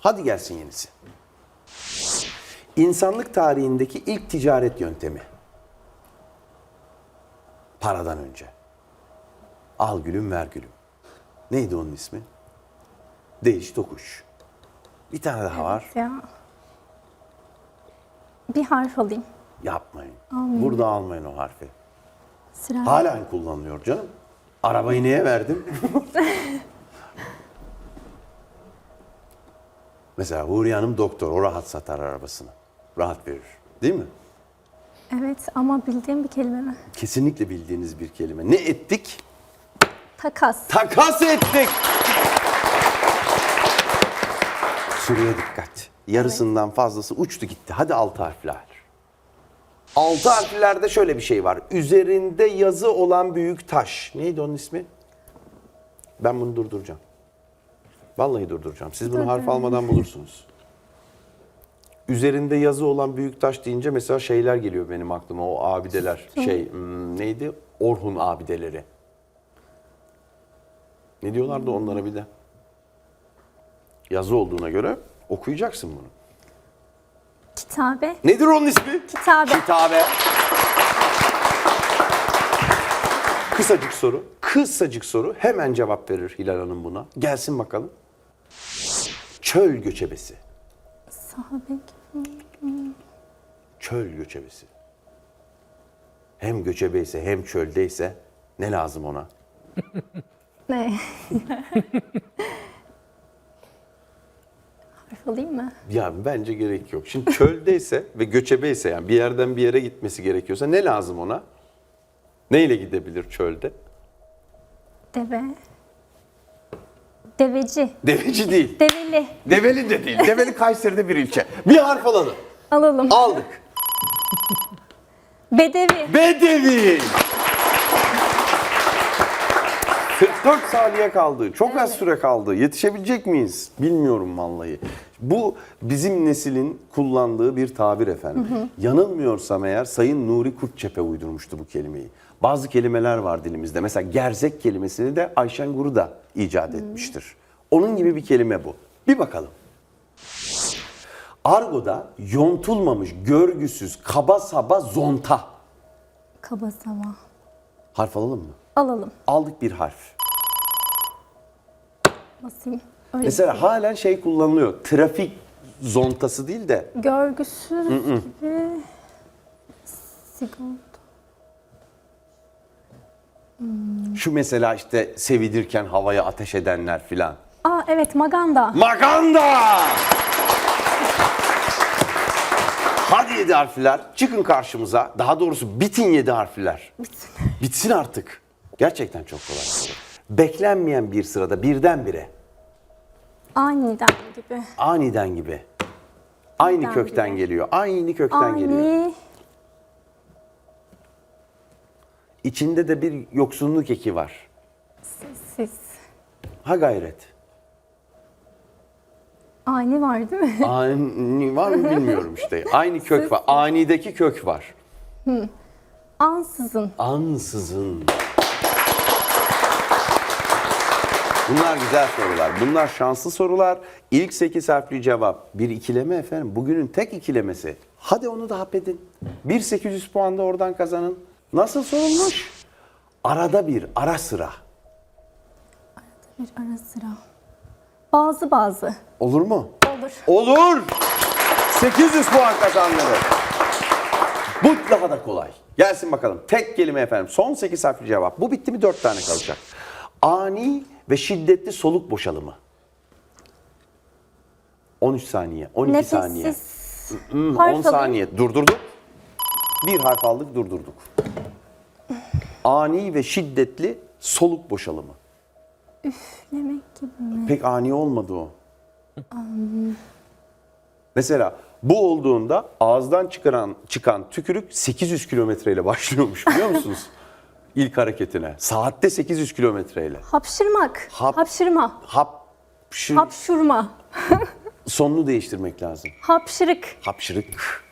Hadi gelsin yenisi. İnsanlık tarihindeki ilk ticaret yöntemi. Paradan önce. Al gülüm ver gülüm. Neydi onun ismi? Değiş tokuş. Bir tane daha var. Ya. Bir harf alayım. Yapmayın. Burada almayın o harfi. Sıra. Halen kullanılıyor canım. Arabayı niye verdim? Mesela Huriye Hanım doktor, o rahat satar arabasını. Rahat verir. Değil mi? Evet ama bildiğim bir kelime mi? Kesinlikle bildiğiniz bir kelime. Ne ettik? Takas. Takas ettik. Süreye dikkat. Yarısından fazlası uçtu gitti. Hadi altı harfler. Altı harflerde şöyle bir şey var. Üzerinde yazı olan büyük taş. Neydi onun ismi? Ben bunu durduracağım. Vallahi durduracağım. Siz bunu harf almadan bulursunuz. Üzerinde yazı olan büyük taş deyince mesela şeyler geliyor benim aklıma. O abideler. Şey hmm, neydi? Orhun abideleri. Ne diyorlardı onlara bir de? Yazı olduğuna göre okuyacaksın bunu. Kitabe. Nedir onun ismi? Kitabe. Kitabe. Kısacık soru. Kısacık soru. Hemen cevap verir Hilal Hanım buna. Gelsin bakalım. Çöl göçebesi. Sahabe. Çöl göçebesi. Hem göçebeyse hem çöldeyse ne lazım ona? Ne? harf alayım mı? Ya bence gerek yok. Şimdi çöldeyse ve göçebeyse yani bir yerden bir yere gitmesi gerekiyorsa ne lazım ona? Neyle gidebilir çölde? Deve. Deveci. Deveci değil. Develi. Develi de değil. Develi Kayseri'de bir ilçe. Bir harf alalım. Alalım. Aldık. Bedevi. Bedevi. 44 saniye kaldı. Çok az süre kaldı. Yetişebilecek miyiz? Bilmiyorum vallahi. Bu bizim neslin kullandığı bir tabir efendim. Yanılmıyorsam eğer Sayın Nuri Kurtçepe uydurmuştu bu kelimeyi. Bazı kelimeler var dilimizde. Mesela gerzek kelimesini de Ayşen Guru da icat etmiştir. Onun gibi bir kelime bu. Bir bakalım. Argo'da yontulmamış, görgüsüz, kaba saba zonta. Kaba sava. Harf alalım mı? Alalım. Aldık bir harf. Basayım. Öyle. Mesela halen şey kullanılıyor. Trafik zontası değil de Görgüsüz gibi. Sigorta. şu mesela işte sevidirken havaya ateş edenler filan. Aa evet maganda. Maganda! Hadi yedi harfler. Çıkın karşımıza. Daha doğrusu bitin yedi harfler. Bitsin artık. Gerçekten çok kolay. Beklenmeyen bir sırada birdenbire. Aniden gibi. Aniden gibi. Aynı Birdenbire. kökten geliyor. Aynı kökten geliyor. Ani. İçinde de bir yoksunluk eki var. Siz. Ha gayret. Ani var değil mi? Ani var mı bilmiyorum işte. Aynı kök var. Anideki kök var. Ansızın. Ansızın. Bunlar güzel sorular. Bunlar şanslı sorular. İlk 8 harfli cevap. Bir ikileme efendim. Bugünün tek ikilemesi. Hadi onu da hap edin. 1800 puan da oradan kazanın. Nasıl sorulmuş? Arada bir, ara sıra. Bir ara sıra. Bazı bazı. Olur mu? Olur. Olur. 800 puan kazandırır. Bu daha da kolay. Gelsin bakalım. Tek kelime efendim. Son 8 harfli cevap. Bu bitti mi 4 tane kalacak. Ani ve şiddetli soluk boşalımı. 13 saniye, 12 saniye, Nefessiz. Harf 10 alayım. saniye. Durdurduk. Bir harf aldık, durdurduk. Ani ve şiddetli soluk boşalımı. Demek gibi mi? Pek ani olmadı o. Mesela bu olduğunda ağızdan çıkaran çıkan tükürük 800 kilometreyle başlıyormuş biliyor musunuz? İlk hareketine. Saatte 800 kilometreyle. Hapşırmak. Hap- Hapşırma. Hap şır- Hapşurma. sonunu değiştirmek lazım. Hapşırık. Hapşırık.